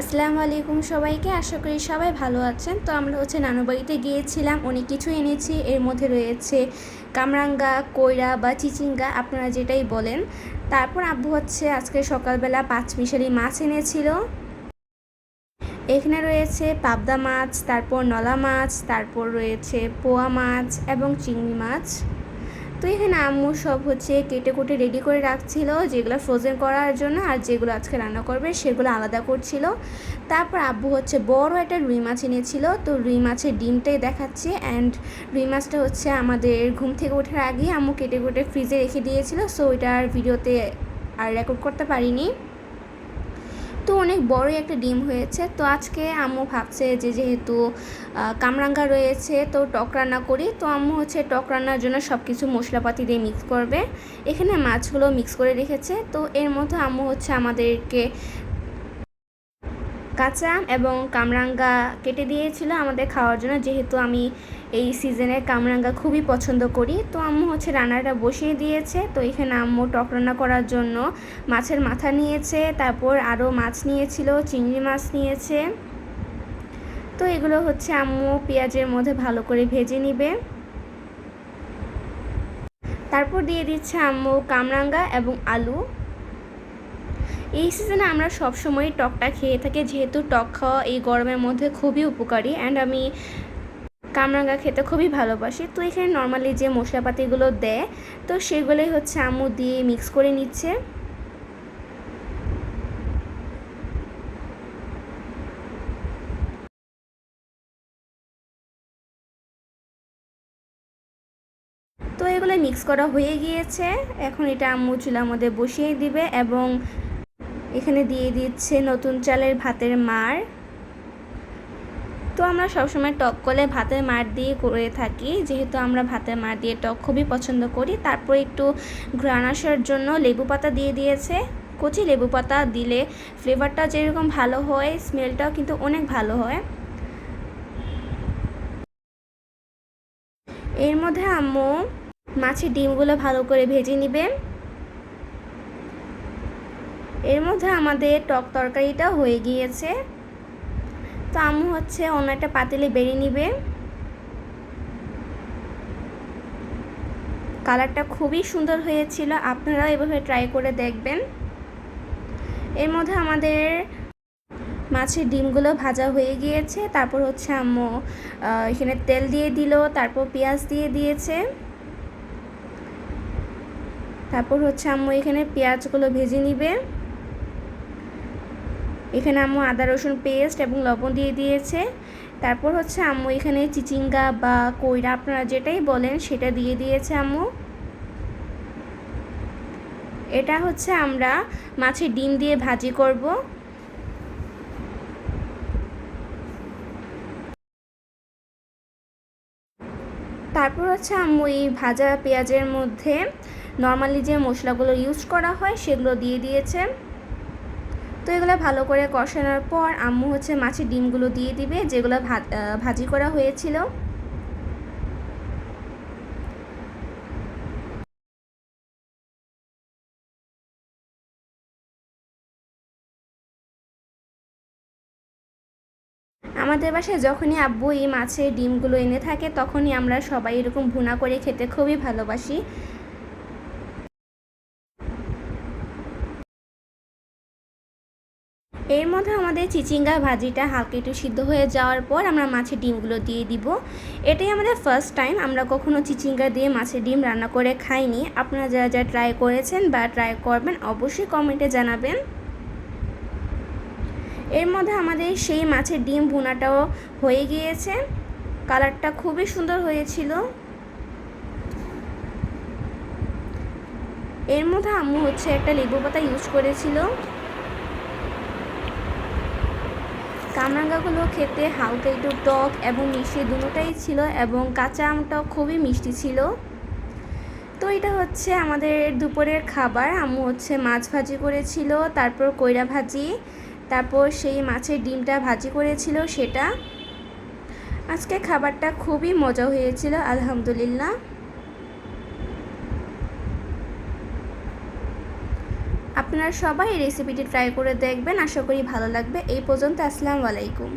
আসসালামু আলাইকুম সবাইকে, আশা করি সবাই ভালো আছেন। তো আমরা হচ্ছে নানু বাড়িতে গিয়েছিলাম, অনেক কিছু এনেছি। এর মধ্যে রয়েছে কামরাঙ্গা, কইরা বা চিচিঙ্গা, আপনারা যেটাই বলেন। তারপর আব্বু হচ্ছে আজকে সকালবেলা পাঁচ মিশালি মাছ এনেছিল। এখানে রয়েছে পাবদা মাছ, তারপর নলা মাছ, তারপর রয়েছে পোয়া মাছ এবং চিংড়ি মাছ। তো এখানে আম্মু সব হচ্ছে কেটে কুটে রেডি করে রাখছিল, যেগুলো ফ্রোজেন করার জন্য আর যেগুলো আজকে রান্না করবে সেগুলো আলাদা করছিল। তারপর আব্বু হচ্ছে বড় একটা রুই মাছ এনেছিল, তো রুই মাছের ডিমটাই দেখাচ্ছে অ্যান্ড রুই মাছটা হচ্ছে আমাদের ঘুম থেকে ওঠার আগেই আম্মু কেটে কুটে ফ্রিজে রেখে দিয়েছিল সো ওইটার ভিডিওতে আর রেকর্ড করতে পারিনি। তো অনেক বড়ই একটা ডিম হয়েছে। তো আজকে আম্মু ভাবছে যে যেহেতু কামরাঙ্গা রয়েছে, তো টক রান্না করি। তো আম্মু হচ্ছে টক রান্নার জন্য সব কিছু মশলাপাতি দিয়ে মিক্স করবে। এখানে মাছগুলো মিক্স করে রেখেছে। তো এর মধ্যে আম্মু হচ্ছে আমাদেরকে কাঁচা আম এবং কামরাঙ্গা কেটে দিয়েছিল আমাদের খাওয়ার জন্য। যেহেতু আমি এই সিজনে কামরাঙ্গা খুবই পছন্দ করি, তো আম্মু হচ্ছে রান্নাটা বসিয়ে দিয়েছে। তো এখানে আম্মু টক রান্না করার জন্য মাছের মাথা নিয়েছে, তারপর আরও মাছ নিয়েছিল, চিংড়ি মাছ নিয়েছে। তো এগুলো হচ্ছে আম্মু পেঁয়াজের মধ্যে ভালো করে ভেজে নিবে। তারপর দিয়ে দিচ্ছে আম্মু কামরাঙ্গা এবং আলু। এই সিজনে আমরা সবসময় টকটা খেয়ে থাকি, যেহেতু টক খাওয়া এই গরমের মধ্যে খুবই উপকারী অ্যান্ড আমি কামরাঙ্গা খেতে খুবই ভালোবাসি। তো এখানে নর্মালি যে মশলাপাতিগুলো দেয়, তো সেগুলোই হচ্ছে আম্মু দিয়ে মিক্স করে নিচ্ছে। তো এগুলো মিক্স করা হয়ে গিয়েছে। এখন এটা আম্মু চুলার মধ্যে বসিয়ে দিবে এবং এখানে দিয়ে দিচ্ছে নতুন চালের ভাতের মার। তো আমরা সবসময় টক করলে ভাতের মার দিয়ে করে থাকি। যেহেতু আমরা ভাতের মার দিয়ে টক খুবই পছন্দ করি, তারপর একটু ঘ্রাণ আসার জন্য লেবু পাতা দিয়ে দিয়েছে। কচি লেবু পাতা দিলে ফ্লেভারটা যেরকম ভালো হয়, স্মেলটাও কিন্তু অনেক ভালো হয়। এর মধ্যে আম্মু মাছের ডিমগুলো ভালো করে ভেজে নিবে। এর মধ্যে আমাদের টক তরকারিটা হয়ে গিয়েছে। তো আম্মু হচ্ছে অন্য একটা পাতিলে বেরিয়ে নিবে। কালারটা খুবই সুন্দর হয়েছিল, আপনারাও এভাবে ট্রাই করে দেখবেন। এর মধ্যে আমাদের মাছের ডিমগুলো ভাজা হয়ে গিয়েছে, তারপর হচ্ছে আম্মু এখানে তেল দিয়ে দিল, তারপর পেঁয়াজ দিয়ে দিয়েছে। তারপর হচ্ছে আম্মু এখানে পেঁয়াজগুলো ভেজে নিবে। এখানে আম্মু আদা, রসুন পেস্ট এবং লবণ দিয়ে দিয়েছে। তারপর হচ্ছে আম্মু এখানে চিচিঙ্গা বা কইরা আপনারা যেটাই বলেন সেটা দিয়ে দিয়েছে আম্মু। এটা হচ্ছে আমরা মাছের ডিম দিয়ে ভাজি করব। তারপর হচ্ছে আম্মু এই ভাজা পেঁয়াজের মধ্যে নর্মালি যে মশলাগুলো ইউজ করা হয় সেগুলো দিয়ে দিয়েছে। তো এগুলো ভালো করে কষানোর পর আম্মু হচ্ছে মাছের ডিমগুলো দিয়ে দিবে, যেগুলো ভাজি করা হয়েছিল। আমাদের বাসায় যখনই আব্বু এই মাছের ডিমগুলো এনে থাকে, তখনই আমরা সবাই এরকম ভুনা করে খেতে খুবই ভালোবাসি। এর মধ্যে আমাদের চিচিঙ্গা ভাজিটা হালকা একটু সিদ্ধ হয়ে যাওয়ার পর আমরা মাছের ডিমগুলো দিয়ে দিব। এটাই আমাদের ফার্স্ট টাইম আমরা কখনো চিচিঙ্গা দিয়ে মাছের ডিম রান্না করে খাইনি। আপনারা যারা যা ট্রাই করেছেন বা ট্রাই করবেন, অবশ্যই কমেন্টে জানাবেন। এর মধ্যে আমাদের সেই মাছের ডিম ভুনাটাও হয়ে গিয়েছে। কালারটা খুবই সুন্দর হয়েছিল। এর মধ্যে আম্মু হচ্ছে একটা লেবু পাতা ইউজ করেছিল। কামরাঙ্গাগুলো খেতে হালকা একটু টক এবং মিষ্টি দুটোটাই ছিল এবং কাঁচা আমটাও খুবই মিষ্টি ছিল। তো এটা হচ্ছে আমাদের দুপুরের খাবার। আম্মু হচ্ছে মাছ ভাজি করেছিল, তারপর কইরা ভাজি, তারপর সেই মাছের ডিমটা ভাজি করেছিল সেটা। আজকে খাবারটা খুবই মজা হয়েছিল, আলহামদুলিল্লাহ। আপনারা সবাই এই রেসিপিটি ট্রাই করে দেখবেন। আশা করি ভালো লাগবে। এই পর্যন্ত, আসসালামু আলাইকুম।